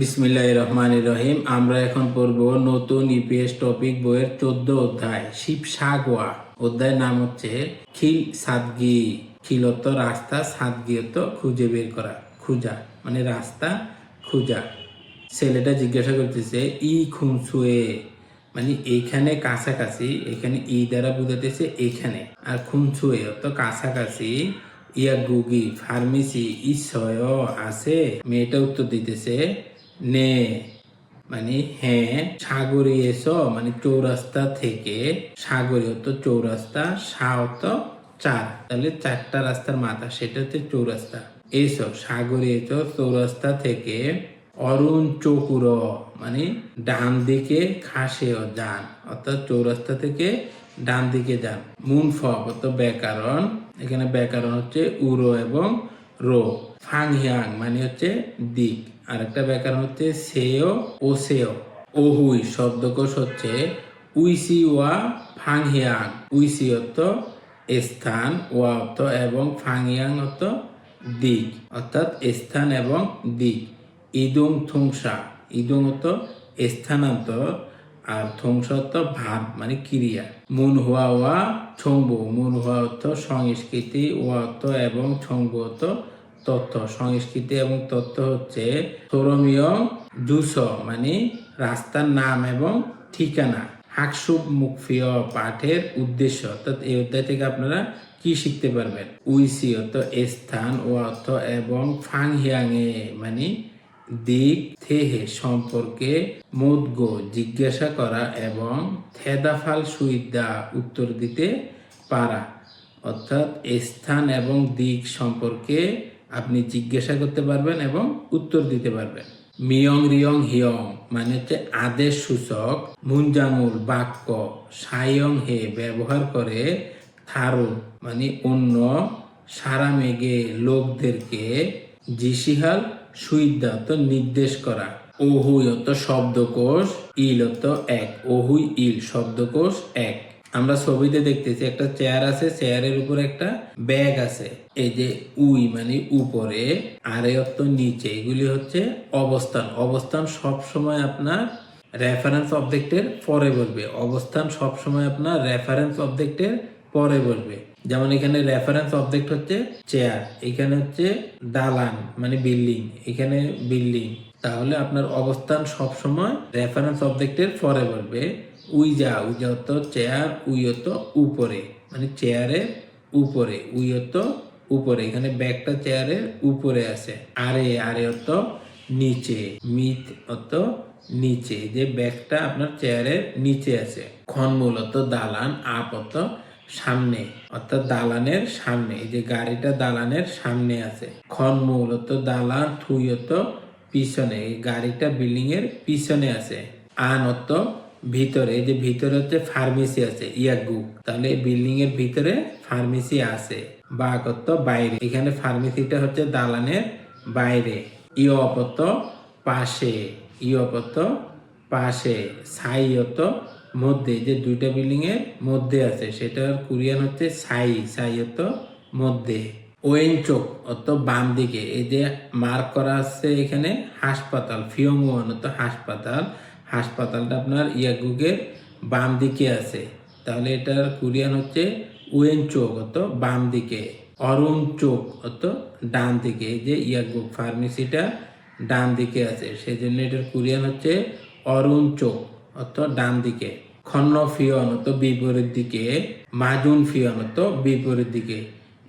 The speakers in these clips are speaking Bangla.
বিসমিল্লাহ রহমান রহিম। আমরা এখন পড়ব নতুন ইপিএস টপিক বইয়ের চোদ্দ অধ্যায় শিব সাগোয়া অধ্যায়ের নাম হচ্ছে খিল সাদগি খিলত রাস্তা সাদগিয়ত খুঁজে বের করা, খুঁজা মানে রাস্তা খুঁজা। ছেলেটা জিজ্ঞাসা করতেছে, ই খুনসুয়ে মানে এইখানে কাছাকাছি, এখানে ই দ্বারা বুঝাতেছে এখানে, আর খুনসুয়ে অত কাছাকাছি। ইয়া গুগি ফার্মেসি ইসয় আছে। মেয়েটা উত্তর দিতেছে নে। মানে হ্যাঁ সাগরে এসো মানে চৌরাস্তা থেকে সাগরে তো চৌরাস্তা সাহত চার। তাহলে চারটা রাস্তার মাথা, সেটা হচ্ছে চৌরাস্তা। এসো, সাগরে এসো, চৌরাস্তা থেকে অরুণ চকুর মানে ডান দিকে খাসেও যান, অর্থাৎ চৌরাস্তা থেকে ডান দিকে যান। মুন ফ অর্থাৎ ব্যাকরণ, এখানে ব্যাকরণ হচ্ছে উরো এবং রো। ফাং হিয়াং মানে হচ্ছে দিক। আর একটা ব্যাকরণ হচ্ছে সেও ও সেও। ওহুই শব্দকোষ হচ্ছে উইসি ওয়া ফাং হিয়াং। উইসি অর্থ স্থান, ওয়া অর্থ এবং ফাং হিয়াং অর্থ দিক। অর্থাৎ স্থান এবং দিক। ইদুং থুংসা। ইদুং অর্থ স্থানান্তর। আর থংস অর্থ ভাব মানে ক্রিয়া। মুন হওয়া ওয়া ছংবু। মুন হুয়া অর্থ সংস্কৃতি ওয়া অর্থ এবং ছংবু অর্থ তথ্য সংস্কৃতি এবং তথ্য হচ্ছে সৌরমীয় জুস মানে রাস্তার নাম এবং ঠিকানা। হাকসুব মুখফিয় পাঠের উদ্দেশ্য। অর্থাৎ এই অধ্যায় থেকে আপনারা কি শিখতে পারবেন? উইসি অর্থ স্থান ও অর্থ এবং ফাং হিয়াংয়ে মানে দিক থেহে সম্পর্কে মোদগো জিজ্ঞাসা করা এবং থেদাফাল সুইদা উত্তর দিতে পারা। অর্থাৎ স্থান এবং দিক সম্পর্কে আপনি জিজ্ঞাসা করতে পারবেন এবং উত্তর দিতে পারবেন। মিয়ং রিয়ং হিয়ং মানে হচ্ছে আদেশ সূচক মুঞ্জামুল বাক্য, সায়ং হে ব্যবহার করে থারুন মানে অন্য সারা মেঘে লোকদেরকে জিসিহাল সুইদাত নির্দেশ করা। ওহুয়ত শব্দকোষ ইলত এক। ওহুই ইল, শব্দকোষ এক। আমরা ছবিতে দেখতেছি একটা চেয়ার আছে, চেয়ারের উপর একটা ব্যাগ আছে। এই যে উই মানে উপরে, আরে অর্থ নিচে। এগুলি হচ্ছে অবস্থান। অবস্থান সব সময় আপনার রেফারেন্স অবজেক্টের পরে বলবে। অবস্থান সব সময় আপনার রেফারেন্স অবজেক্টের পরে বলবে। যেমন এখানে রেফারেন্স অবজেক্ট হচ্ছে চেয়ার এখানে হচ্ছে দালান মানে বিল্ডিং এখানে বিল্ডিং তাহলে আপনার অবস্থান সব সময় রেফারেন্স অবজেক্টের পরে বলবে উইজা উইজা তো চেয়ার উইয়ত উপরে। মানে চেয়ারের উপরে, উই উইয়ত উপরে। এখানে ব্যাগটা চেয়ারের উপরে আছে। আরে আরে অত নিচে মিত অত নিচে। যে ব্যাগটা আপনার চেয়ারের নিচে আছে। খন মূলত দালান, আপ অত সামনে, অর্থাৎ দালানের সামনে, এই যে গাড়িটা দালানের সামনে আছে। খন মূলত দালান থুইয়ত পিছনে, এই গাড়িটা বিল্ডিং এর পিছনে আছে। আন অত ভিতরে, এই যে ভিতরে হচ্ছে ফার্মেসি আছে, ইয়াগু। তাহলে বিল্ডিং এর ভিতরে ফার্মেসি আছে বা কত বাইরে। এখানে ফার্মেসিটা হচ্ছে দালানের বাইরে। ইয়পত পাশে ইয়পত পাশে। সাইয়ত মধ্যে, যে দুইটা বিল্ডিং এর মধ্যে আছে সেটার কোরিয়ান হচ্ছে সাই সাই অর্থ মধ্যে। ওয়েন চোখ অর্থ বাম দিকে এই যে মার্ক করা আছে এখানে হাসপাতাল ফিয়ংওয়ান অত হাসপাতাল। হাসপাতালটা আপনার ইয়াগুগের বাম দিকে আছে। তাহলে এটার কোরিয়ান হচ্ছে ওয়েন চোখ অত বাম দিকে অরুণ চোখ অত ডান দিকে এই যে ইয়াগুগ ফার্মেসিটা ডান দিকে আছে। সেই জন্য এটার কোরিয়ান হচ্ছে অরুণ চোখ অর্থ ডান দিকে খন্ন অত বিপরীত দিকে, মাজুন ফিয়ন অত বিপরীত দিকে।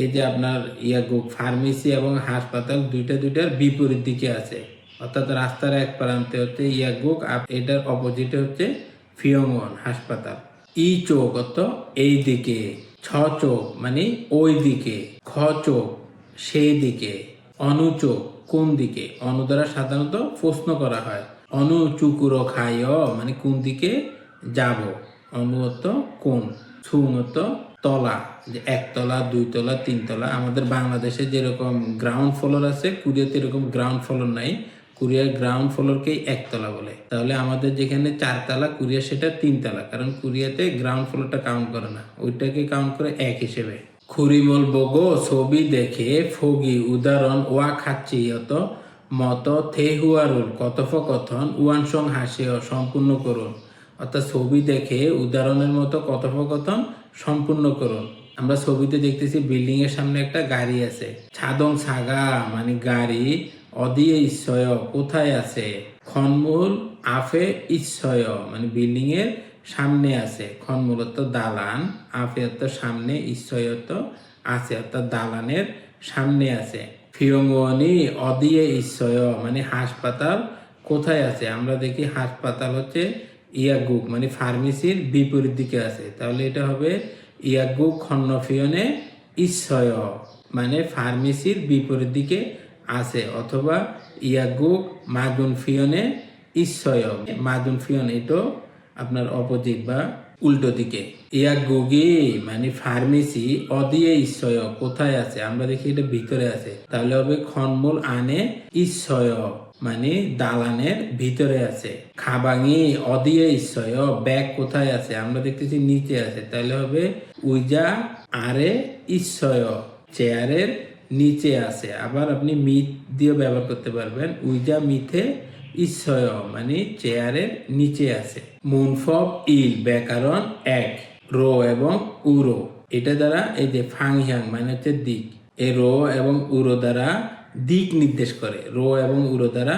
এই যে আপনার ইয়াগুক ফার্মেসি এবং হাসপাতাল দুইটা দুইটার বিপরীত দিকে আছে। অর্থাৎ রাস্তার এক প্রান্তে হচ্ছে ইয়াগুক আর এটার অপোজিটে হচ্ছে ফিয়ংওয়ান হাসপাতাল। ই চোখ অত এই দিকে, ছ চোখ মানে ওই দিকে খ চোখ সেই দিকে অনু চোখ কোন দিকে? অনু দ্বারা সাধারণত প্রশ্ন করা হয়। অনু চুকুরো খায় মানে কোন দিকে? যাব। অনুগত কোন? সুমত তলা। যে একতলা দুইতলা তিনতলা আমাদের বাংলাদেশে যেরকম গ্রাউন্ড ফ্লোর আছে কুরিয়াতে এরকম গ্রাউন্ড ফ্লোর নাই। কুরিয়ার গ্রাউন্ড ফ্লোরকেই একতলা বলে। তাহলে আমাদের যেখানে চারতলা কুরিয়া সেটা তিনতলা কারণ কুরিয়াতে গ্রাউন্ড ফ্লোরটা কাউন্ট করে না। ওইটাকে কাউন্ট করে এক হিসেবে। খুরিমল বগো ছবি দেখে ফগি, উদাহরণ, ওয়া খাচ্ছি, অত মত থেহুয়ারুল কথোপকথন, উয়ানসং হাসিও, সম্পূর্ণ করুন। অর্থাৎ ছবি দেখে উদাহরণের মতো কথোপকথন সম্পূর্ণ করুন। আমরা ছবিতে দেখতেছি বিল্ডিং এর সামনে একটা গাড়ি আছে। ছাদং ছাগা মানে গাড়ি, অদিয়ে ঈশ্বয়, কোথায় আছে? খনমূল আফে ঈশ্বয় মানে বিল্ডিং এর সামনে আছে। খনমূলত দালান, আফে অর্থ সামনে অর্থ আছে, অর্থাৎ দালানের সামনে আছে। ফিয়ঙ্গনি অদিয়ে ঈশ্বয় মানে হাসপাতাল কোথায় আছে? আমরা দেখি হাসপাতাল হচ্ছে ইয়াগুক মানে ফার্মেসির বিপরীত দিকে আছে। তাহলে এটা হবে ইয়াগুক খন্নফিয়নে ইচ্ছয় মানে ফার্মেসির বিপরীত দিকে আছে, অথবা ইয়াগুক মাদুন ফিয়নে ইচ্ছয় মাদুন ফিয়ন আপনার অপোজিট বা উল্টো দিকে। ইয়াগুগি মানে ফার্মেসি, অদিয়ে ইচ্ছয় কোথায় আছে? আমরা দেখি এটা ভিতরে আছে। তাহলে হবে খনমূল আনে ইচ্ছয় মানে দালানের ভিতরে আছে। খাবাঙি অদিয়ে ইচ্ছয় ব্যাগ কোথায় আছে? আমরা দেখতেছি নিচে আছে। তাহলে হবে উইজা আরে ইচ্ছয় চেয়ারের নিচে আছে। আবার আপনি মিথ দিয়ে ব্যবহার করতে পারবেন। উইজা মিথে ইচ্ছয় মানে চেয়ারের নিচে আছে। মুনফব ইল, ব্যাকরণ এক, রো এবং উরো। এটা দ্বারা এই যে ফাংহিয়াং মানে হচ্ছে দিক। এ রো এবং উরো দ্বারা দিক নির্দেশ করে। রো এবং উরো দ্বারা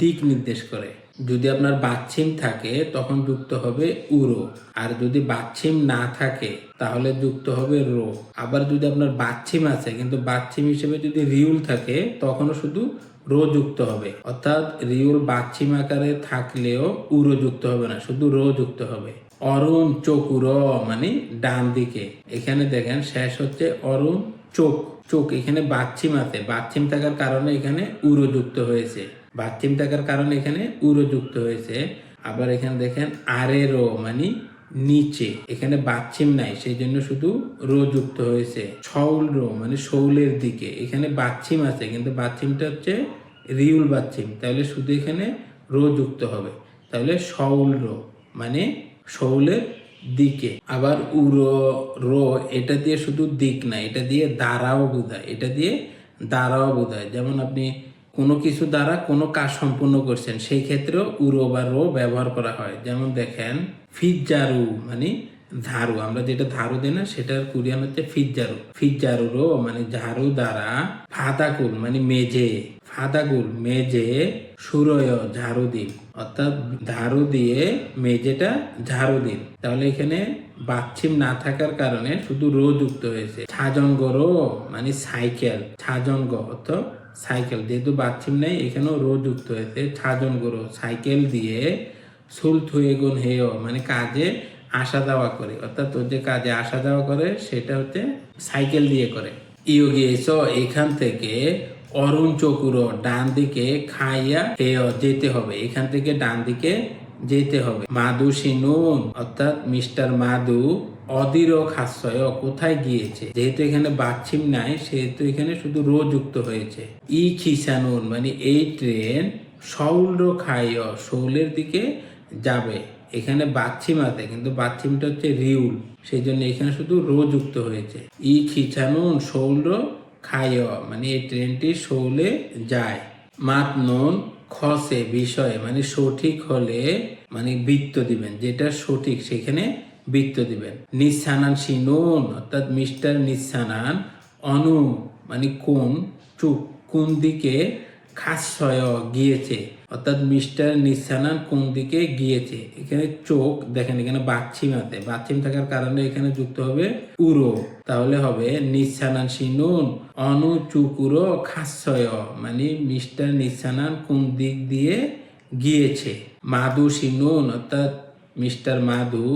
দিক নির্দেশ করে। যদি আপনার বাচ্ছিম থাকে, তখন যুক্ত হবে উরো। আর যদি বাচ্ছিম না থাকে, তাহলে যুক্ত হবে রো। আবার যদি আপনার বাচ্ছিম আছে, কিন্তু বাচ্ছিম হিসেবে যদি রিউল থাকে, তখনও শুধু রো যুক্ত হবে। অর্থাৎ রিউল বাচ্ছিম আকারে থাকলেও উরো যুক্ত হবে না, শুধু রো যুক্ত হবে। অরুণ চকুর মানে ডান দিকে। এখানে দেখেন, শেষ হচ্ছে অরুণ চোখ। চোখ এখানে বাচ্ছিম আছে। বাচ্ছিম থাকার কারণে এখানে উরো যুক্ত হয়েছে। বাচ্ছিম থাকার কারণে এখানে উরো যুক্ত হয়েছে। আবার এখানে দেখেন আরে রো মানে নিচে। এখানে বাচ্ছিম নাই সেই জন্য শুধু রো যুক্ত হয়েছে। ছৌল রো মানে শৌলের দিকে। এখানে বাচ্ছিম আছে, কিন্তু বাচ্ছিমটা হচ্ছে রিউল বাচ্ছিম। তাহলে শুধু এখানে রো যুক্ত হবে। তাহলে শৌল রো মানে শৌলের দিকে। আবার উরো, রো, এটা দিয়ে শুধু দিক না, এটা দিয়ে দ্বারাও বোঝায়, এটা দিয়ে দ্বারাও বোঝায়। যেমন আপনি কোনো কিছু দ্বারা কোনো কাজ সম্পূর্ণ করছেন, সেই ক্ষেত্রেও উরো বা রো ব্যবহার করা হয়। যেমন দেখেন ফিজারু মানে ঝাড়ু আমরা যেটা ধারু দিই না, সেটার কোরিয়ান হচ্ছে ফিজ্জারু। ফিজ্জারু রো মানে ঝাড়ু দ্বারা ফাদাকুল মানে মেঝে। ফাদাকুল মেঝে, সুরয়, ঝাড়ু দিন। অর্থাৎ ঝাড়ু দিয়ে মেঝেটা ঝাড়ু দিন। তাহলে এখানে বাচ্ছিম না থাকার কারণে শুধু রো যুক্ত হয়েছে। ছাজঙ্গ রো মানে সাইকেল। ছাজঙ্গ অর্থ সাইকেল। যেহেতু বাচ্ছিম নেই, এখানেও রো যুক্ত হয়েছে। ছাজঙ্গ রো, সাইকেল দিয়ে সুল থুয়ে গুণ হেয় মানে কাজে আসা যাওয়া করে। অর্থাৎ তোর যে কাজে আসা যাওয়া করে, সেটা হচ্ছে সাইকেল দিয়ে করে। ইয়োগি, এসো এখান থেকে অরুণ চকুরো ডান দিকে খাইয়া হেয় যেতে হবে। এখান থেকে ডান দিকে যেতে হবে। মাদু সিনুন, অর্থাৎ মিস্টার মাদু অদির খাস্যয় কোথায় গিয়েছে? যেহেতু এখানে বাচ্ছিম নাই, সেহেতু এখানে শুধু রো যুক্ত হয়েছে। ই খিসানুন মানে এই ট্রেন সৌল খাইয়, শৌলের দিকে যাবে। এখানে বাচ্ছিম আছে, কিন্তু বাচ্ছিমটা হচ্ছে রিউল। সেই জন্য এখানে শুধু রো যুক্ত হয়েছে। ই খিচানুন, শৌল খাইয় মানে এই ট্রেনটি শৌলে যায়। মাতনুন খসে বিষয়ে মানে সঠিক হলে মানে বৃত্ত দিবেন, যেটা সঠিক সেখানে বৃত্ত দিবেন। নিঃসানান সিনুন অর্থাৎ মিস্টার নিঃসানান, অনু মানে কোন চুপ কোন দিকে খাসয় গিয়েছে। অর্থাৎ মিস্টার নিঃসানান কোন দিকে গিয়েছে? এখানে চোখ, দেখেন এখানে বাচ্ছিম আছে। বাচ্ছিম থাকার কারণে এখানে যুক্ত হবে উরো। তাহলে হবে নিঃসানান সিনুন অনু চুকুরো খাসয় মানে মিস্টার নিঃসানান কোন দিক দিয়ে গিয়েছে? মাদু সিনুন, অর্থাৎ মিস্টার মাদু,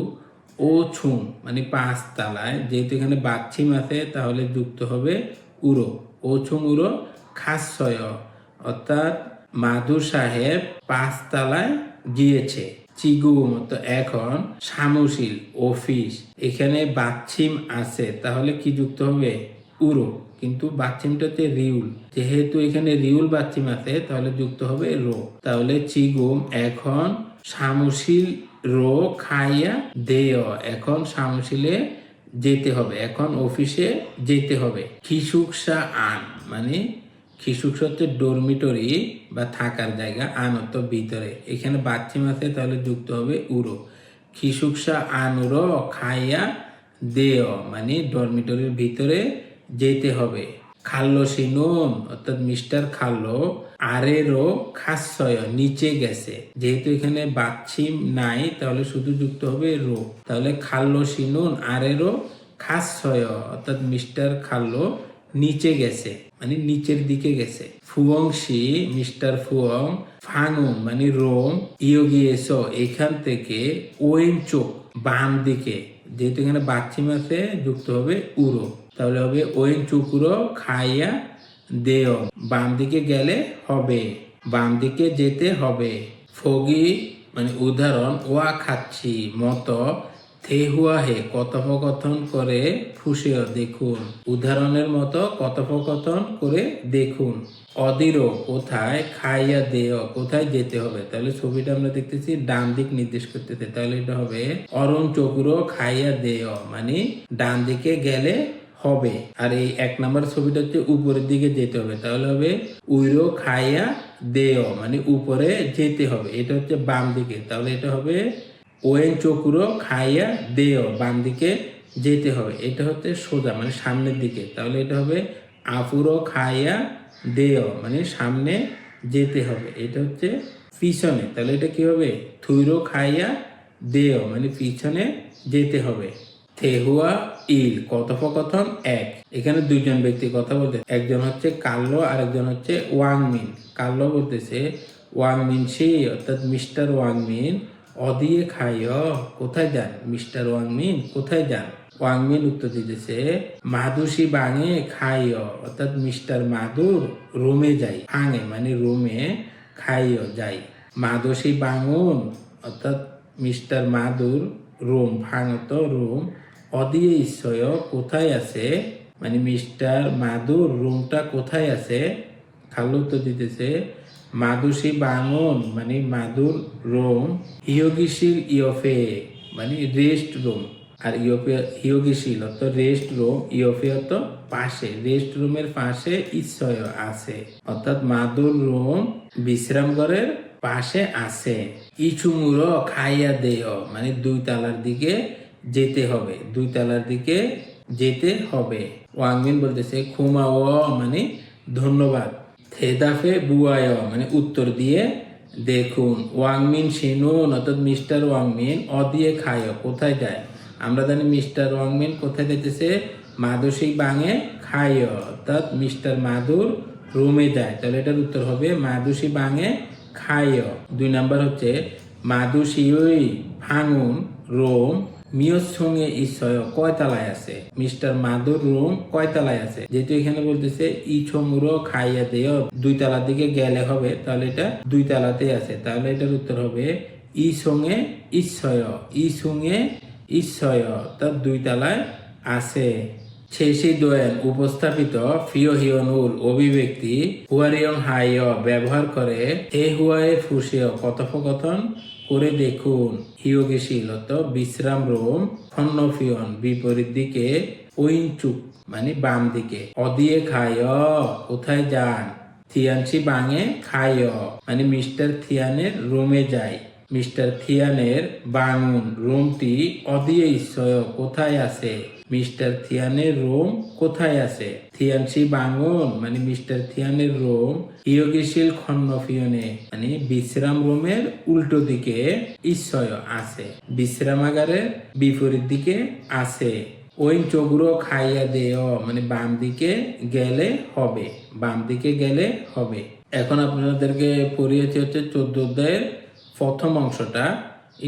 ও ছুং মানে পাঁচ তালায় যেহেতু এখানে বাচ্ছিম আছে, তাহলে যুক্ত হবে উরো। ও ছুং উরো খাসয় অর্থাৎ মাধু সাহেব পাঁচতলায় গিয়েছে। চিগু মতো এখন সামুশিল অফিস। এখানে বাচ্ছিম আছে, তাহলে কি যুক্ত হবে? উরো। কিন্তু বাচ্চিমটাতে রিউল। যেহেতু এখানে রিউল বাচ্চিম আছে, তাহলে যুক্ত হবে রো। তাহলে চিগুম এখন সামুশিল রো খাইয়া দেয়। এখন সামুশিলে যেতে হবে। এখন অফিসে যেতে হবে। খিসুকসা আন মানে খিসুকসা হচ্ছে ডরমিটরি বা থাকার জায়গা আনত ভিতরে। এখানে বাচ্চিম আছে, তাহলে যুক্ত হবে উড়ো খিসুকসা আনুরো খাইয়া দেয় মানে ডরমিটরির ভিতরে যেতে হবে। খাল্লো সিনুন অর্থাৎ মিস্টার খাল্লো আরেরও খাসয়, নিচে গেছে। যেহেতু এখানে বাচ্ছিম নাই, তাহলে শুধু যুক্ত হবে রো। তাহলে খাল্লো সিনুন আরেরও খাসয়, অর্থাৎ মিস্টার খাল্লো নিচে গেছে মানে নিচের দিকে গেছে। ফুয়ংশি, মিস্টার ফুয়ং ফানুন মানে রোম, ইয়োগিয়েস, এখান থেকে ওয়েন চোখ বাম দিকে। যেহেতু এখানে বাচ্চিম আছে, যুক্ত হবে উড়ো তাহলে হবে ওয়েন চুকুরো খাইয়া, দেও। বাম দিকে গেলে হবে, বাম দিকে যেতে হবে। ফগি মানে উদাহরণ ওয়া খাচ্ছি মতো থেহুয়া হে কথোপকথন করে ফুসেও দেখুন। উদাহরণের মতো কথোপকথন করে দেখুন। অদিরও কোথায় খাইয়া দেয়, কোথায় যেতে হবে? তাহলে ছবিটা আমরা দেখতেছি ডান দিক নির্দেশ করতেছে। তাহলে এটা হবে, অরুণ চকুরো খাইয়া দেয় মানে ডান দিকে গেলে হবে। আর এই এক নাম্বার ছবিটা হচ্ছে উপরের দিকে যেতে হবে। তাহলে হবে উইরো খাইয়া দেয় মানে উপরে যেতে হবে। এটা হচ্ছে বাম দিকে। তাহলে এটা হবে ওয়েন চকুরো খাইয়া দেয় বাম দিকে যেতে হবে। এটা হচ্ছে সোজা মানে সামনের দিকে। তাহলে এটা হবে আফুরো খাইয়া দেয় মানে সামনে যেতে হবে। এটা হচ্ছে পিছনে। তাহলে এটা কি হবে? থুইরো খাইয়া দেয় মানে পিছনে যেতে হবে। থেহুয়া ইল, কথোপকথন এক। এখানে দুইজন ব্যক্তি কথা বলতে একজন হচ্ছে কাল্লো আর একজন হচ্ছে ওয়াংমিন। কাল্লো বলতেছে ওয়াংমিন সেই, অর্থাৎ মিস্টার ওয়াংমিন। অদিয়ে খাইয়, কোথায় যান? মিস্টার ওয়াংমিন, কোথায় যান? ওয়াংমিন উত্তর দিতেছে মাদুসি বাঙে খাইয়, অর্থাৎ মিস্টার মাদুর রোমে যাই। ভাঙে মানে রোমে খাইয়, যাই। মাদুসি বাঙুন, অর্থাৎ মিস্টার মাদুর রুম, ভাঙত রুম। অদিয়ে ঈশ্বয়, কোথায় আছে? মানে মিস্টার মাদুর রুমটা কোথায় আছে? খালু তো দিতেছে মাদুসি বাঙন মানে মাদুর রুম ইয়োগিশিল ইয়ফে মানে রেস্ট রুম। আর ইয়োপে ইয়োগিশিল অত রেস্ট রুম, ইয়ফে অত পাশে, রেস্ট রুমের পাশে ঈশ্বয় আছে। অর্থাৎ মাদুর রুম বিশ্রাম ঘরের পাশে আছে। ইচুমুরো খাইয়া দেয় মানে দুই তালার দিকে যেতে হবে, দুই তালার দিকে যেতে হবে। ওয়াংমিন বলতেছে, খুমাও মানে ধন্যবাদ। থেদাফে বুয়ায় মানে উত্তর দিয়ে দেখুন ওয়াংমিন শিনুন অর্থাৎ মিস্টার ওয়াংমিন অ দিয়ে খায় কোথায় যায় আমরা জানি মিস্টার ওয়াংমিন কোথায় যেতেছে মাদুসিক বাঙে খায় অর্থাৎ মিস্টার মাদুর রুমে যায় তাহলে এটার উত্তর হবে মাদুসি বাঙে খায় দুই নাম্বার হচ্ছে মাদুসিওই ভাঙুন রোম মিয়র সঙ্গে ঈশ্বর কয়তালায় আছে? মিস্টার মাদুর রুম কয়তালায় আছে? যেহেতু এখানে বলতেছে ই ছমুরো খাইয়া দেয় দুই তালার দিকে গেলে হবে, তাহলে এটা দুই তালাতেই আছে। তাহলে এটার উত্তর হবে ই সঙ্গে ঈশ্বয় ই সঙ্গে ঈশ্বয় তার দুই তালায় আছে। শেষি দোয়েন উপস্থাপিত ফিওহিয়নুল অভিব্যক্তি হুয়ারিয়ং হাইয় ব্যবহার করে এ হুয়ায়ে ফুসিয় কথোপকথন করে দেখুন। হিয়োগেশীলত বিশ্রাম রোম খন্নফিয়ন বিপরীত দিকে ওইনচুক মানে বাম দিকে। অদিয়ে খায়, কোথায় যান? থিয়ানসি বাঙে খায় মানে মিস্টার থিয়ানের রুমে যায়। মিস্টার থিয়ানের বাঙুন রুমটি অদিয়ে ঈশ্বর কোথায় আছে? মিস্টার থিয়ানের রোম কোথায় আছে? থিয়ানসি বাঙুন মানে মিস্টার থিয়ানের রুম, ইয়োগিশীল খন্নফিয়নে মানে বিশ্রাম রোমের উল্টো দিকে ঈশ্বর আছে বিশ্রামাগারের বিপরীত দিকে আছে। ওই চগুরো খাইয়া দেয় মানে বাম দিকে গেলে হবে, বাম দিকে গেলে হবে। এখন আপনাদেরকে পড়িয়েছি হচ্ছে চোদ্দ অধ্যায়ের প্রথম অংশটা।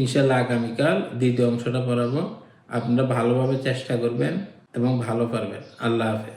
ইনশাল্লাহ আগামীকাল দ্বিতীয় অংশটা পড়াবো। আপনারা ভালোভাবে চেষ্টা করবেন এবং ভালো পারবেন। আল্লাহ হাফেজ।